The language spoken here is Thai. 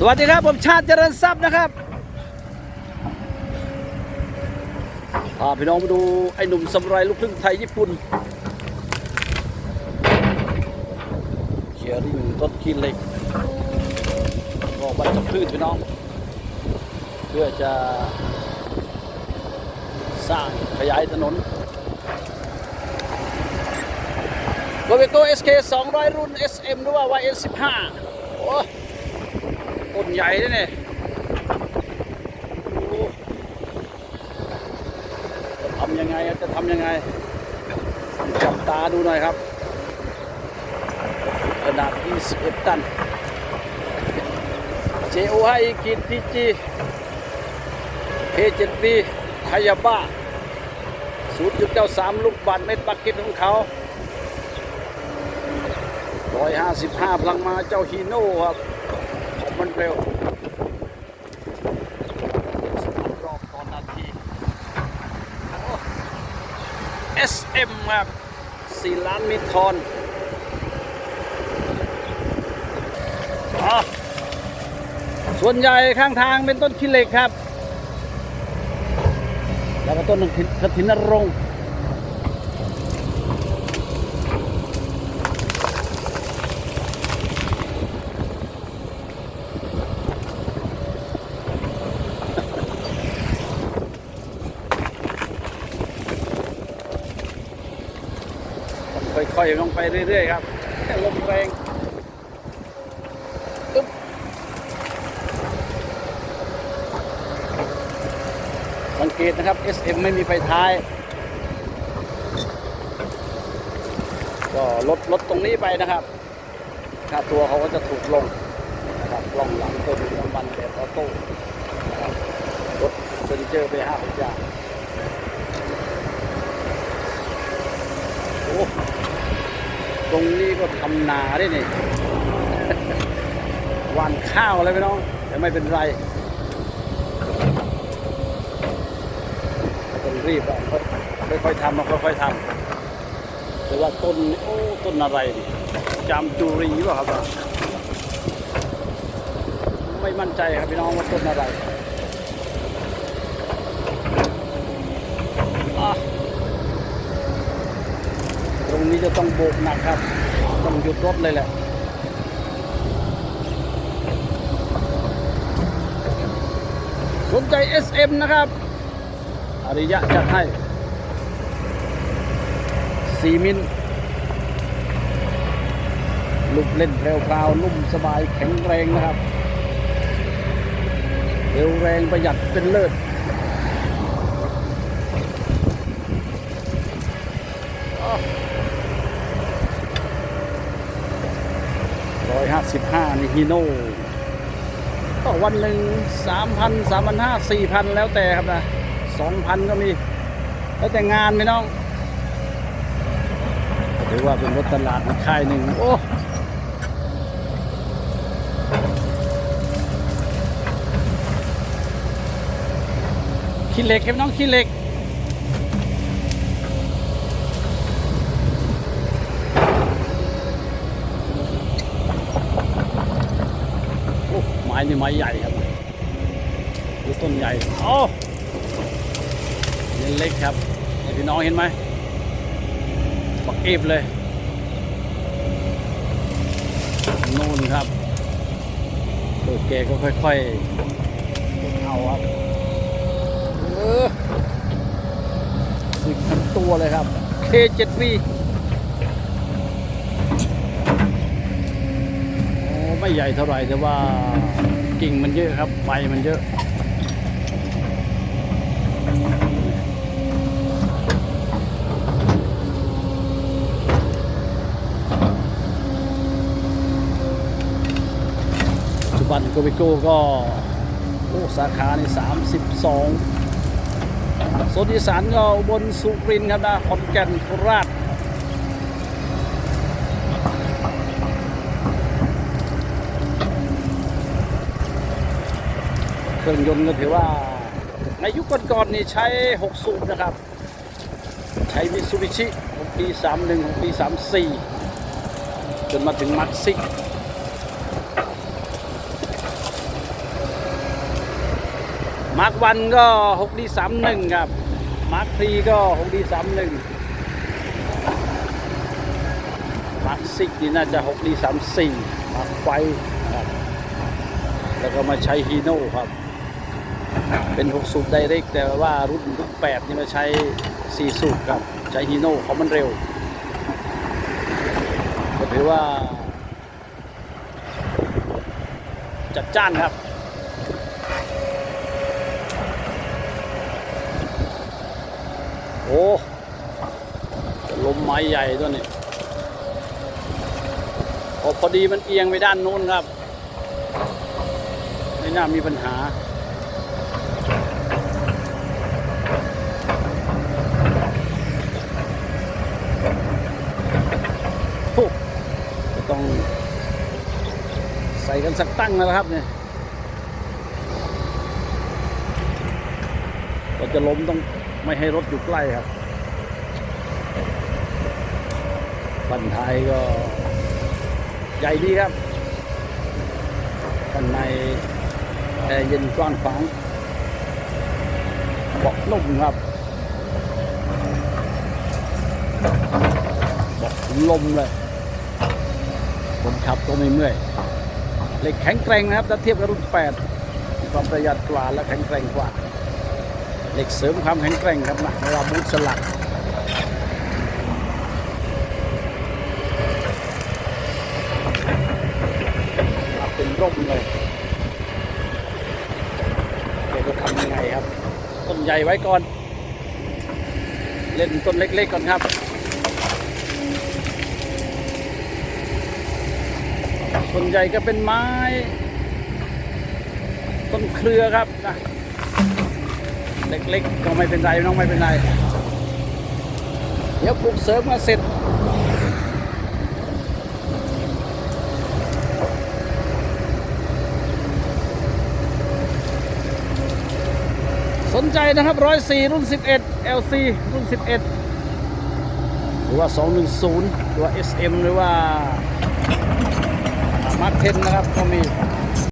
สวัสดีครับ ผมชาติเจริญทรัพย์นะครับพาพี่น้องมาดูไอ้หนุ่มสมุไรลูกครึ่งไทยญี่ปุ่นเชียร์ริ่งต้นขี้เหล็กก็บรรจบพืชพี่น้อง เพื่อจะสร้างขยายถนนโกเวโก้ SK 200รุ่น SM หรือว่า YN 15 โอ้ ต้นใหญ่ด้วยเนี่ยจะทำยังไงจะทำยังไงจับตาดูหน่อยครับขนาด21ตัน JOI กินทีจี K7B ไฮยาบ้า0.93 ลูกบาทเม็ดปักก็ตของเขา 155 พลังมาเจ้าฮีโน่ครับ มันเร็วรอบตอนนาที SM ครับ4ล้านมิตรทอนส่วนใหญ่ข้างทางเป็นต้นขี้เหล็กครับ แล้วก็ต้นกระถินนรงค์ ค่อยๆลงไปเรื่อยๆครับแค่ลมแรงตึ๊บสังเกตนะครับ SM ไม่มีไฟท้าย ก็ลดลดตรงนี้ไปนะครับค่าตัวเขาก็จะถูกลงนะครับกล้องหลังตัวน้ำมันแบบออโต้นะครับลดเฟอร์นิเจอร์ไปห้าหกอย่างโอ้ต รงนี้ก็ทำนาได้นี่หวานข้าวอะไรไปน้องแต่ไม่เป็นไรต้องรีบอะค่อยๆทำมาค่อยๆทำแต่ว่าต้นโอ้ต้นอะไรนี่จามจุรีหรือเปล่าครับ ไม่มั่นใจครับพี่น้องว่าต้นอะไรอะตรง นี้จะต้องโบกหนักครับ ต้องหยุดรถเลยแหละสนใจ SM นะครับอริยะจัดให้4มิลลูกเล่นแพรวๆนุ่มสบายแข็งแรงนะครับ เร็วแรงประหยัดเป็นเลิศ ร้อยห้าสิบห้านี่ฮีโน่ก็วันหนึ่งสามพันสามพันห้าสี่พันแล้วแต่ครับนะสองพันก็มี แล้วแต่งานไหมน้องถือว่าเป็นรถตลาดอีกค่ายหนึ่งโอ้ขี้เหล็กครับน้องขี้เหล็ก ไม้นี่ไม้ใหญ่ครับดูต้นใหญ่โอ้เล็กครับพี่น้องเห็นไหมปักเอฟเลยนู่นครับโอเคก็ค่อยๆเอาครับเออสิบทั้งตัวเลยครับ K7V โอ้ไม่ใหญ่เท่าไหร่แต่ว่า กิ่งมันเยอะครับใบมันเยอะปัจจุบันโกเบโก้ก็โอ้สาขาใน 32โซนอีสานก็บนสุรินครับนะขอนแก่นโคราช ครื่องยนต์ก็ถือว่า ในยุคก่อนๆนี่ใช้ 6 สูบนะครับ ใช้มิซูบิชิของปี 31ของปี34 จนมาถึงมักซิกมาร์ควันก็หกดีสามหนึ่งครับ มาร์คทีก็หกดีสามาร์คซิกนี่น่าจะหกดีสามสี่มาร์คไฟนะครับแล้วก็มาใช้ฮีโน่ครับ เป็น 6 สูบไดเรกแต่ว่ารุ่นรุ่น8นี่มาใช้ 4 สูบครับ ใช้ฮีโน่เขามันเร็วก็ถือว่า จัดจ้านครับโอ้ลมไม้ใหญ่ตัวนี้พอพอดีมันเอียงไปด้านนู้นครับ ไม่น่ามีปัญหา โอ้จะต้องใสักตั้งแล้วนะครับเนี่ยเราจะล้มต้องไม่ให้รถอยู่ใกล้ครับบันท้ายก็ ใหญ่ดีครับข้างในแอร์เย็นกว้างขวางเบาะนุ่มครับเบาะลมเลยคนขับก็ไม่เมื่อย เหล็กแข็งแกร่งนะครับถ้าเทียบกับรุ่น 8 มีความประหยัดกว่าและแข็งแกร่งกว่า เหล็กเสริมความแข็งแกร่งครับนะเวลาบูทสลักเป็นร่มเลยเดี๋ยวจะทำยังไงครับ ต้นใหญ่ไว้ก่อน เล่นต้นเล็กๆก่อนครับ ส่วนใหญ่ก็เป็นไม้ ต้นเครือครับนะเล็กๆก็ไม่เป็นไรน้องไม่เป็นไร เดี๋ยวปลูกเสริมมาเสร็จสนใจนะครับร้อยสี่รุ่น 11 LC รุ่น 11 หรือว่า 210 หรือว่า SM หรือว่า มาเทนนะครับก็มี